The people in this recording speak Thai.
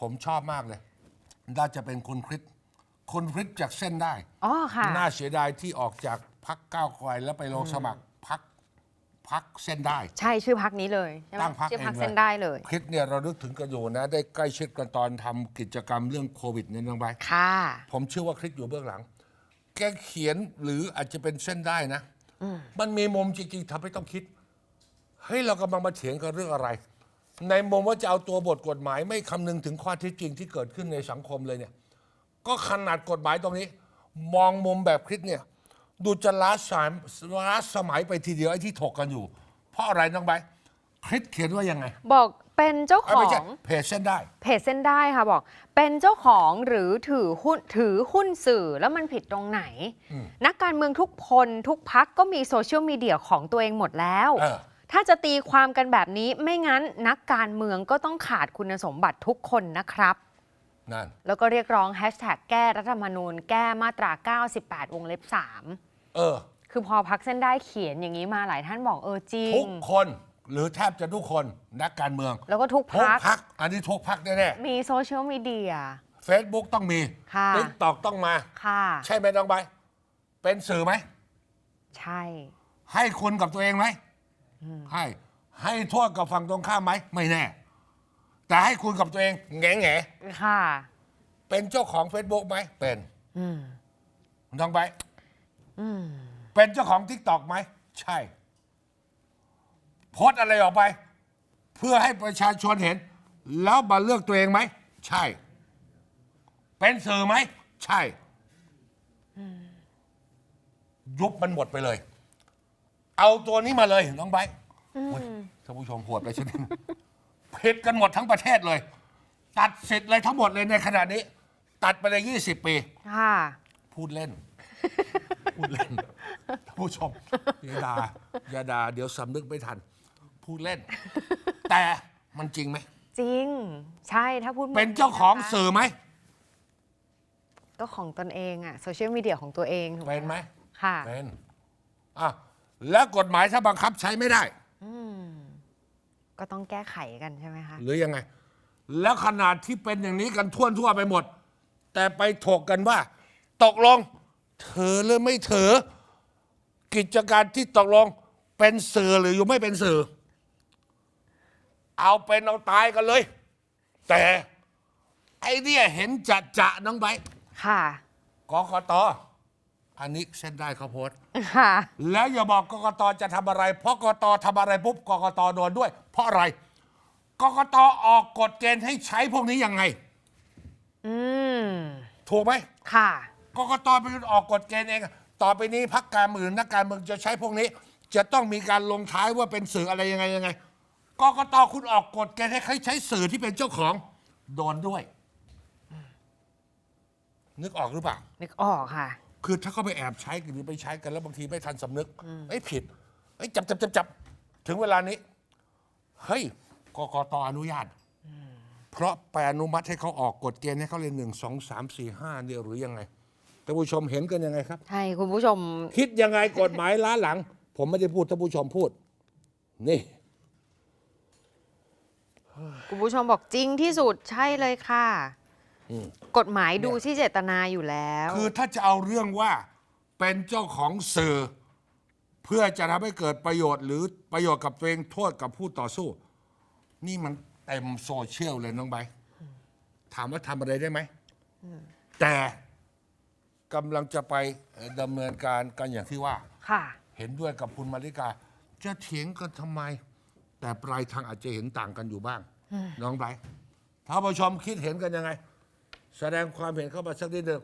ผมชอบมากเลย น่าจะเป็นคุณคริสคุณคริสจากเส้นได้ อ๋อค่ะ น่าเสียดายที่ออกจากพักก้าวไกลแล้วไปลงสมัครพักพักเส้นได้ ใช่ชื่อพักนี้เลยใช่ไหมตั้งพรรคชื่อพักเองเลย เส้นได้เลย คริสเนี่ยเรานึกถึงกันอยู่นะ ได้ใกล้ชิดกันตอนทำกิจกรรมเรื่องโควิดเนี่ยน้องใบร์ท ค่ะ ผมเชื่อว่าคริสอยู่เบื้องหลัง แกเขียนหรืออาจจะเป็นเส้นได้นะ มันมีมุมจริงๆทำให้ต้องคิด เฮ้ยเรากำลังมาเถียงกันเรื่องอะไร ในมุมว่าจะเอาตัวบทกฎหมาย ไม่คำนึงถึงข้อเที่จริงที่เกิดขึ้นในสังคมเลยเนี่ย ก็ขนาดกฎหมายตรงนี้ มองมุมแบบคริสเนี่ย ดูจะล้าสายล้าสมัยไปทีเดียวไอ้ที่ถกกันอยู่ เพราะอะไรน้องใบร์ทคริสเขียนว่ายังไง บอกเป็นเจ้าเอ้ยขอไม่ใช่ง เพจเส้นได้ เพจเส้นได้ค่ะบอก เป็นเจ้าของหรือถือหุ้นถือหุ้นสื่อแล้วมันผิดตรงไหน อืมนักการเมืองทุกคนทุกพักก็มีโซเชียลมีเดียของตัวเองหมดแล้ว เออ ถ้าจะตีความกันแบบนี้ไม่งั้นนักการเมืองก็ต้องขาดคุณสมบัติทุกคนนะครับนั่นแล้วก็เรียกร้องแฮชแท็กแก้รัฐธรรมนูญแก้มาตรา 98 วงเล็บ 3 เออ คือพอพักเส้นได้เขียนอย่างนี้มาหลายท่านบอกเออจริทุงกคนหรือแทบจะทุกคนนักการเมือง แล้วก็ทุกทุกพักพัก อันนี้ทุกพักแน่มีโซเชียลมีเดียๆเฟซบุ๊กต้องมีค่ะติ๊กตอกต้องมา ค่ะ ใช่ไหมน้องใบร์ทเป็นสื่อไหม ใช่ ให้คุณกับตัวเองไหม ให้ให้โทษกับฝั่งตรงข้ามไหมไม่แน่ แต่ให้คุณกับตัวเองแง่แง่ค่ะๆเป็นเจ้าของ Facebook ไหมเป็นอืมน้องใบร์ทอืมเป็นเจ้าของทิกตอกไหมใช่ โพสต์อะไรออกไป เพื่อให้ประชาชนเห็น แล้วมาเลือกตัวเองไหมใช่ เป็นสื่อไหมใช่ยุบมันหมดไปเลย เอาตัวนี้มาเลยน้องไบร์ทโอ้ยท่านผู้ชมโหดไปชนิดผิดกันหมดทั้งประเทศเลย ตัดสิทธิ์เลยทั้งหมดเลยในขณะนี้ ตัดไปเลยยี่สิบปี ค่ะ พูดเล่น พูดเล่นท่านผู้ชมอย่าด่าอย่าด่าเดี๋ยวสำนึกไม่ทัน พูดเล่น แต่มันจริงไหม จริง ใช่ถ้าพูดเป็นเจ้าของนะคะสื่อไหม ก็ของตนเองอะโซเชียลมีเดียของตัวเองถูกเป็นไหม ค่ะ เป็นอะ แล้วกฎหมายถ้าบังคับใช้ไม่ได้ก็ต้องแก้ไขกันใช่ไหมคะ หรือยังไง แล้วขนาดที่เป็นอย่างนี้กันทั่วทั่วๆไปหมด แต่ไปถกกันว่า ตกลงเธอหรือไม่เถอกิจการที่ตกลงเป็นสื่อหรืออยู่ไม่เป็นสื่อ เอาเป็นเอาตายกันเลย แต่ไอ้เนี่ยเห็นจะจะๆน้องใบร์ทค่ะกกต อันนี้เส้นได้เขาโพสต์ค่ะ แล้วอย่าบอกกกตจะทำอะไร เพราะกกตทำอะไรปุ๊บกกตโดนด้วย เพราะอะไรกกตออกกฎเกณฑ์ให้ใช้พวกนี้ยังไง อืม ถูกไหมค่ะ กกตเป็นคนออกกฎเกณฑ์เอง ต่อไปนี้พักการเมืองนักการเมืองจะใช้พวกนี้ จะต้องมีการลงท้ายว่าเป็นสื่ออะไรยังไงยังไงกกตคุณออกกฎเกณฑ์ให้เขาใช้สื่อที่เป็นเจ้าของโดนด้วย นึกออกหรือเปล่า นึกออกค่ะ คือถ้าเขาไปแอบใช้กันหรือไปใช้กันแล้วบางทีไม่ทันสำนึกไอ้ยผิดไอ้ยจับจับจับจับถึงเวลานี้ เฮ้ยกกตอนุญาต เพราะไปอนุมัติให้เขาออกกฎเกณฑ์ให้เขาเลยหนึ่งสองสามสี่ห้าเนี่ยหรือยังไงท่านผู้ชมเห็นกันยังไงครับ ใช่คุณผู้ชม คิดยังไงกฎหมายล้าหลัง ผมไม่ได้พูดท่านผู้ชมพูด นี่ คุณผู้ชมบอกจริงที่สุดใช่เลยค่ะอืม กฎหมายดูที่เจตนาอยู่แล้ว คือถ้าจะเอาเรื่องว่าเป็นเจ้าของสื่อ เพื่อจะทำให้เกิดประโยชน์ หรือประโยชน์กับตัวเองโทษกับผู้ต่อสู้ นี่มันเต็มโซเชียลเลยน้องใบร์ทถามว่าทำอะไรได้ไหมแต่กำลังจะไปเอ่อดำเนินการกันอย่างที่ว่าค่ะเห็นด้วยกับคุณมาริกา จะเถียงกันทำไม แต่ปลายทางอาจจะเห็นต่างกันอยู่บ้าง น้องไบร์ทท่านผู้ชมคิดเห็นกันยังไง แสดงความเห็นเข้ามาสักนิดหนึ่ง